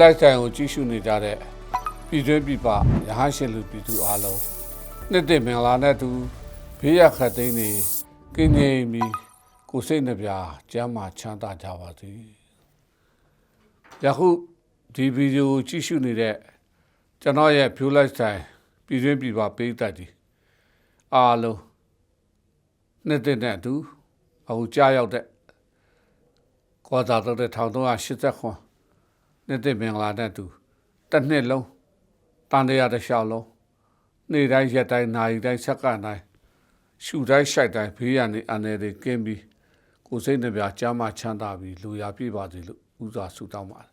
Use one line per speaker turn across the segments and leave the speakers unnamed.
လိုက်ဆိုင်ကိုကြည့်ရှုနေကြတဲ့ပြည်တွင်းပြည်ပရဟန်းရှင်လူပြည်သူအားလုံးနှစ်သိမ့်မင်္ဂလာနဲ့တူဘေးရခတ်သိမ်းနေကင်းငြိမ်ပြီးကိုယ်စိတ်နှပြကျမ်းမာချမ်းသာကြပါစေယခုဒီဗီဒီယိုကိုကြည့်ရှုနေတဲ့ကျွန်တော်ရဲ့ view lifestyle ပြည်တွင်းပြည်ပပေးတတ်ဒီအားလုံးနှစ်သိမ့်နဲ့အတူအခုကြားရောက်တဲ့ကောသာတော့တဲ့1380ခွ န်နှစ်သိမ့်မင်္ဂလာနဲ့အတူတစ်နှစ်လုံးတန်တရားတစ်လျှောက်လုံးနေ့တိုင်းရက်တိုင်းနာရီတိုင်းစက္ကန့်တိုင်းရှူတိုင်းရှိုက်တိုင်းဘေးရန်နေအနေတွေကင်းပြီးကိုယ်စိတ်နှပြကျမ်းမာချမ်းသာပြီးလူရပြည့်ပါစေလို့ဥစွာဆုတောင်းပါတယ်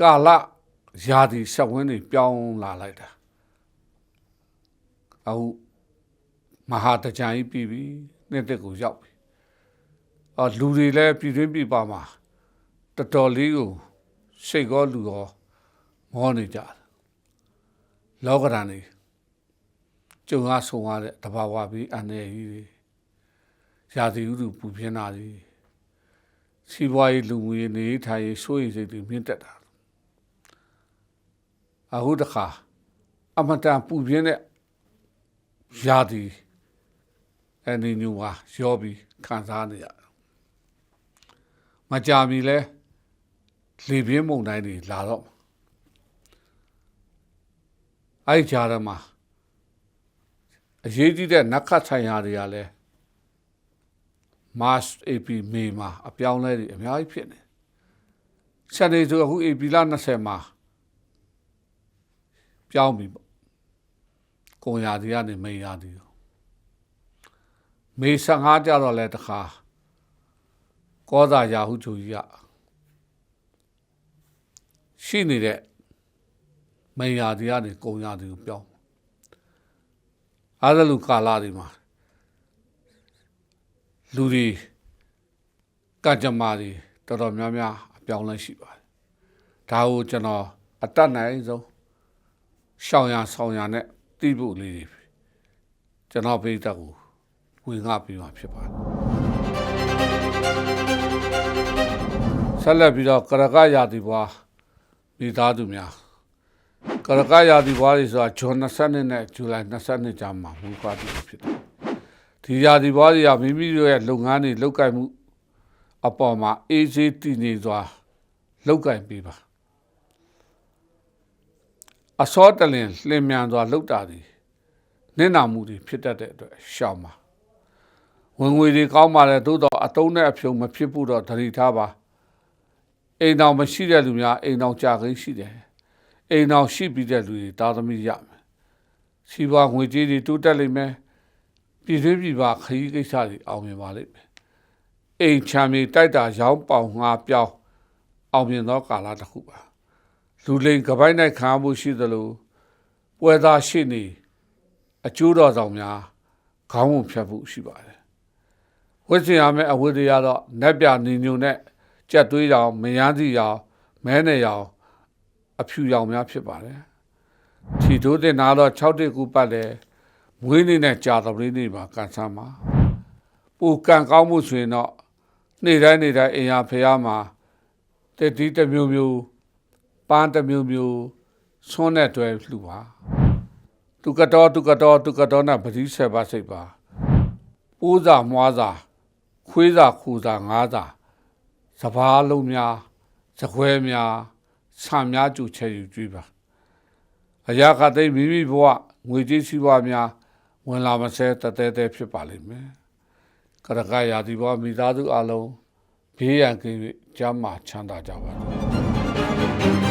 ကာလရာသီဆက်ဝင်းတွေပြောင်းလာလိုက်တာအခုမဟာတကြံကြီးပြီးပြီနှစ်သက်ကိုရောက်ပြီအော်လူတွေလည်းပြည်တွင်းပြည်ပမှာ တော်တော်လေးကိုစိတ်ကောလူရောမောနေကြတယ်လောကဓာတ်နေကျုံအားဆုံရတဲ့တဘာဝပြီးအနေကြီးတွေရာသီဥတုပူပြင်းတာတွေစီးပွားရေးလူမှုရေးနေထိုင်ရေးစိုးရိမ်စိတ်တွေမြင့်တက်တာအခုတခါအမတန်ပူပြင်းတဲ့ရာသီအနေညူဟာရောပြီးခံစားနေရတယ်မကြာမီလဲ လေပြင်းမုန်တိုင်းတွေလာတော့အဲ့ဒီကြားထဲမှာအရေးကြီးတဲ့နက္ခတ်ဆိုင်ရာတွေကလည်း Mars AP မေမှာအပြောင်းလဲတွေအများကြီးဖြစ်နေစနေဆိုအခု AP လ20မှာပြောင်းပြီပေါ့ကုံရာဒီကနေမေရာဒီမေ15ကြတော့လဲတခါကောသာယာဟုချူကြီးက ရှိနေတဲ့မေယာဒီကနေကုံရာဒီကိုပြောင်းအားသလူကာလာဒီမှာလူတွေကကြမ္မာတွေတော်တော်များများအပြောင်းလဲရှိပါတယ်ဒါကိုကျွန်တော်အတတ်နိုင်ဆုံးရှောင်ရဆောင်ရနဲ့တိဖို့လေးတွေကျွန်တော်ပြတဲ့ကိုဝင်ငါပြီးမှဖြစ်ပါတယ်ဆက်လက်ပြီးတော့ကရကရာသီပွား မိသားစုများကရကရာသီပွားတွေဆိုတာဂျွန်22နဲ့ဇူလိုင်22ကြာမှာမူပါပြီးဖြစ်တယ်ဒီရာသီပွားတွေကမိမိတို့ရဲ့လုပ်ငန်းတွေလုပ်ကိုင်မှုအပေါ်မှာအေးဆေးတည်နေစွာလုပ်ကိုင်ပေးပါအစောတလင်လင်မြန်စွာလှုပ်တာဒီနင့်နာမှုတွေဖြစ်တတ်တဲ့အတွက်ရှောင်ပါဝင်ငွေတွေကောင်းပါလေသို့တော့အတုံးနဲ့အဖြုံမဖြစ်ဘူးတော့သတိထားပါ အိမ်တော်မရှိတဲ့လူများအိမ်တော်ကြာခိရှိတယ်အိမ်တော်ရှိပြီးတဲ့လူတွေတာသမီရမယ်စီးပွားငွေကြေးတွေတိုးတက်လိမ့်မယ်ပြည်တွင်းပြည်ပခရီးကိစ္စတွေအောင်မြင်ပါလိမ့်မယ်အိမ်ချမ်းမြေတိုက်တာရောင်းပေါင်ငှားပြောင်းအောင်မြင်သောကာလတစ်ခုပါလူလိန်ကပိုင်းနိုင်ခံမှုရှိသလိုပွဲသားရှိနေအကျိုးတော်ဆောင်များခေါင်းဝဖြတ်မှုရှိပါတယ်ဝိဇ္ဇာမဲ့အဝိဒရာတော့နက်ပြနေညုံနဲ့ ကြက်သွေးရောင်မယန်းစီရောင်မဲနယ်ရောင်အဖြူရောင်များဖြစ်ပါတယ်ထီတိုးတဲ့နာတော့6တိကူပတ်တယ်မွေးနေ့နဲ့ကြာတော်လေးနေ့မှာကန်ဆန်းမှာပူကန်ကောင်းမှုဆိုရင်တော့နေ့တိုင်းနေ့တိုင်းအင်အားဖျားမှာတတိတစ်မျိုးမျိုးပန်းတစ်မျိုးမျိုးဆွန်းတဲ့တွဲလှူပါသူကတော်သူကတော်သူကတော်နဲ့ပတိဆက်ပါစိတ်ပါပိုးစာမွားစာခွေးစာခူစာငါးစာ စဘာလုံးများစခွဲများဆံများကြူချဲယူကြွေးပါအရာခသိမိမိဘဝငွေကြေးစီးပွားများဝင်လာမဆဲတတဲတဲဖြစ်ပါလိမ့်မယ်ကရကရာဒီဘဝမိသားစုအလုံးဘေးရန်ကင်း၍ကျမ်းမာချမ်းသာကြပါစေ